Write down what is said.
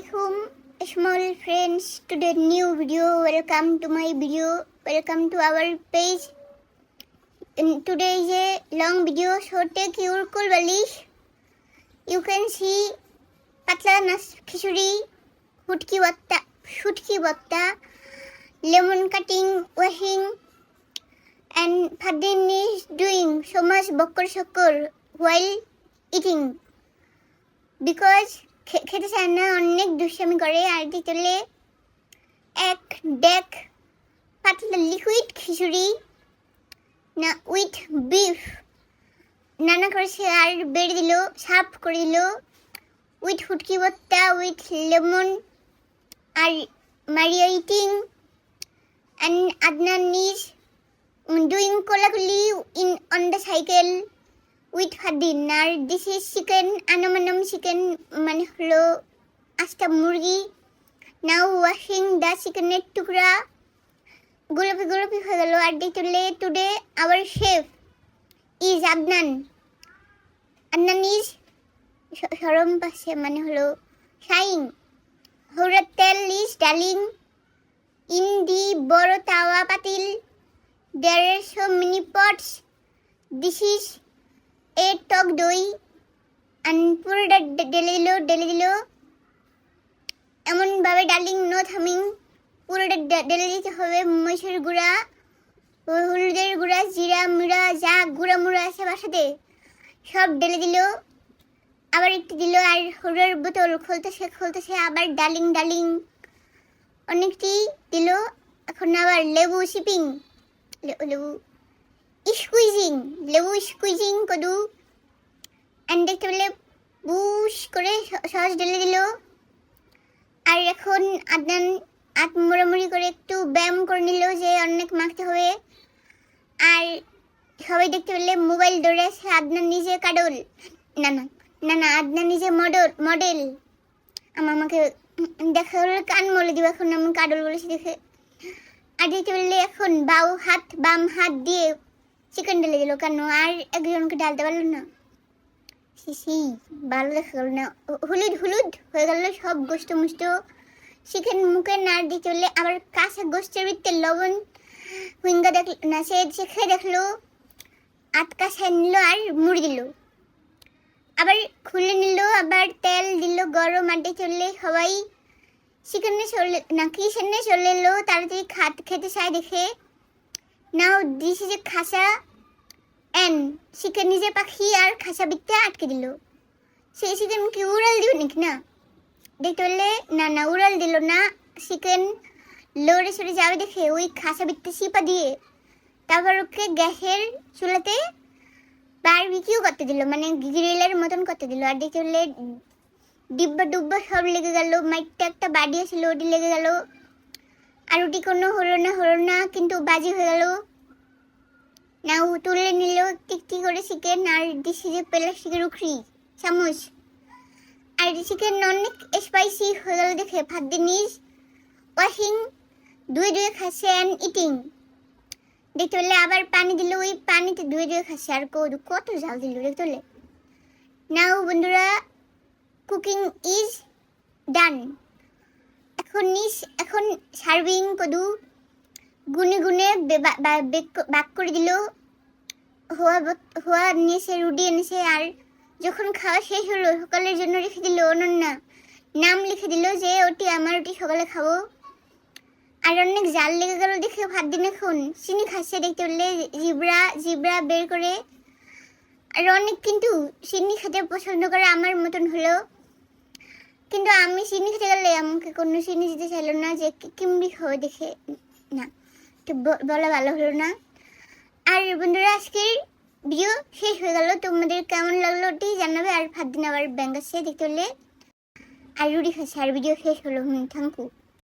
alaikum small friends to the new video. Welcome to my video. Welcome to our page. And today is a long video. So take your cool valish. You can see patla nas khichuri hutki batta hutki batta lemon cutting washing and Fadin is doing so much bokor sokor while eating. Because খেতে চায় না, অনেক দুষ্টামি করে, আর দ্বিতীয় এক day পাতলা liquid খিচুড়ি, না উইথ বিফ নানা করেছে আর বেড়ে দিল, সাফ করে দিল। উইথ ফুটকি ভর্তা উইথ লেমন, আর মারিয়া ইটিং অ্যান্ড আদনান নিজ doing kolakuli in on the cycle with Fadin আর দিস ইজ চিকেন আনমানম চিকেন মানে হলো আস্তা মুরগি। নাও ওয়াশিং দ্য চিকেনের টুকরা। গোলাপি গোলাপি হয়ে গেল। আর দিতুলে today our chef is Adnan Adnan is সরম পাশে মানে হলো শাইং হৌরার তেল ইজ ডালিং ইন দি বড় তাওয়া পাতিল। There are so many pots this a টক দই পুরোটা ঢেলে দিল এমনভাবে ডার্লিং নো থামিং। পুরোটা ঢেলে দিতে হবে মহিষের গুঁড়া, হলুদের গুঁড়া, জিরা, মুড়া, যা গুঁড়া, মুড়া আছে বাসাতে। সব ঢেলে দিল। আবার একটু দিল আর হলুদের বোতল খুলতেছে খুলতেছে আবার ডার্লিং ডার্লিং। অনেকটি দিল। এখন আবার লেবু শিপিং। লেবু। স্কুইজিং লেবু স্কুইজিং কদু অ্যান্ড দেখতে পেলে বুশ করে সস ঢেলে দিল আর এখন আদনান আত মোড়ামুড়ি করে একটু ব্যায়াম করে নিল যে অনেক মাখতে হবে আর সবাই দেখতে পেলে মোবাইল ধরে আছে আদনান নিজে কাডল না না না না আদনান নিজে মডেল মডেল আমার আমাকে দেখা হলে কান মলে দিব এখন আমি কাডল বলেছি দেখে আর দেখতে পেলে এখন বাউ হাত বাম হাত দিয়ে চিকেন ঢেলে দিল কেন আর একজনকে ঢালতে পারল না সি ভালো দেখা গেল না হলুদ হলুদ হয়ে গেল সব গোস্ত মুষ্ট চিকেন মুখে না দিতে হলে আবার কাঁচা গোস্তের ভিতরে লবণ হুইঙ্গা দেখল না সে খেয়ে দেখল আটকা সাই নিল আর মুড়ি দিল আবার খুলে নিল আবার তেল দিল গরম আড্ডে চললে সবাই চিকেনে চলে না কিচেনে চলে এলো তাড়াতাড়ি খাত খেতে চাই দেখে নাও দিছি যে খাসা এন চিকেন নিজে পাখি আর খাসা বিতে আটকে দিল। সেই চিকেন কি উড়াল দিবে নাকি না? দেখতে বললে না না, উড়াল দিল না। চিকেন লড়ে সরে যাবে দেখে ওই খাসা বিতে চিপা দিয়ে তারপর ওকে গ্যাসের চুলাতে বারবিকিউ করতে দিল মানে গ্রিলের মতন করতে দিল। আর দেখতে বললে ডিব্বা ডুব্বা সব লেগে গেল, মাইকটা একটা বাড়ি আছিল ওটি লেগে গেল। আর ওটি কোনো হলো না হলো না, কিন্তু বাজি হয়ে গেল। না তুলে নিল টিকটি করে চিকেন আর দিছি যে প্লাস্টিকের উখরি চামচ। আর চিকেন অনেক স্পাইসি হয়ে গেল দেখে, ভাত জিনিস ওয়াশিং ধুয়ে ধুয়ে খাচ্ছে অ্যান্ড ইটিং দেখতে পেলে আবার পানি দিল, ওই পানিতে ধুয়ে ধুয়ে খাচ্ছে। আর কত- কত জাল দিল দেখতে পেলে। নাও বন্ধুরা কুকিং ইজ ডান এখন নিস, এখন সার্ভিং কদু, গুনে গুনে বেক- করে দিল। বত- হওয়া নিয়েছে রুটি এনেছে, আর যখন খাওয়া শেষ হলো, সকালের জন্য রেখে দিল অনন্যা। নাম লিখে দিল যে, ওটি আমার, ওটি সকালে খাব। আর অনেক জাল লেগে গেল দেখে ভাত দিন এখন। চিনি খাচ্ছে দেখতে বললে, জিবরা জিবরা, বের করে। আর অনেক কিন্তু চিনি খেতে পছন্দ করে আমার মতন হলো। কিন্তু আমি চিনি খেতে গেলে আমাকে কোনো চিনি দিতে চাইলো না যে কিমড়ি হবে দেখে না। তো বলা ভালো হলো না। আর বন্ধুরা, আজকের ভিডিও শেষ হয়ে গেল। তোমাদের কেমন লাগল ওটি জানাবে। আর ভাত দিন আবার ব্যাঙ্গাসে দেখতে হলে আর রুটি খাচ্ছে। আর ভিডিও শেষ হলো থ্যাংক ইউ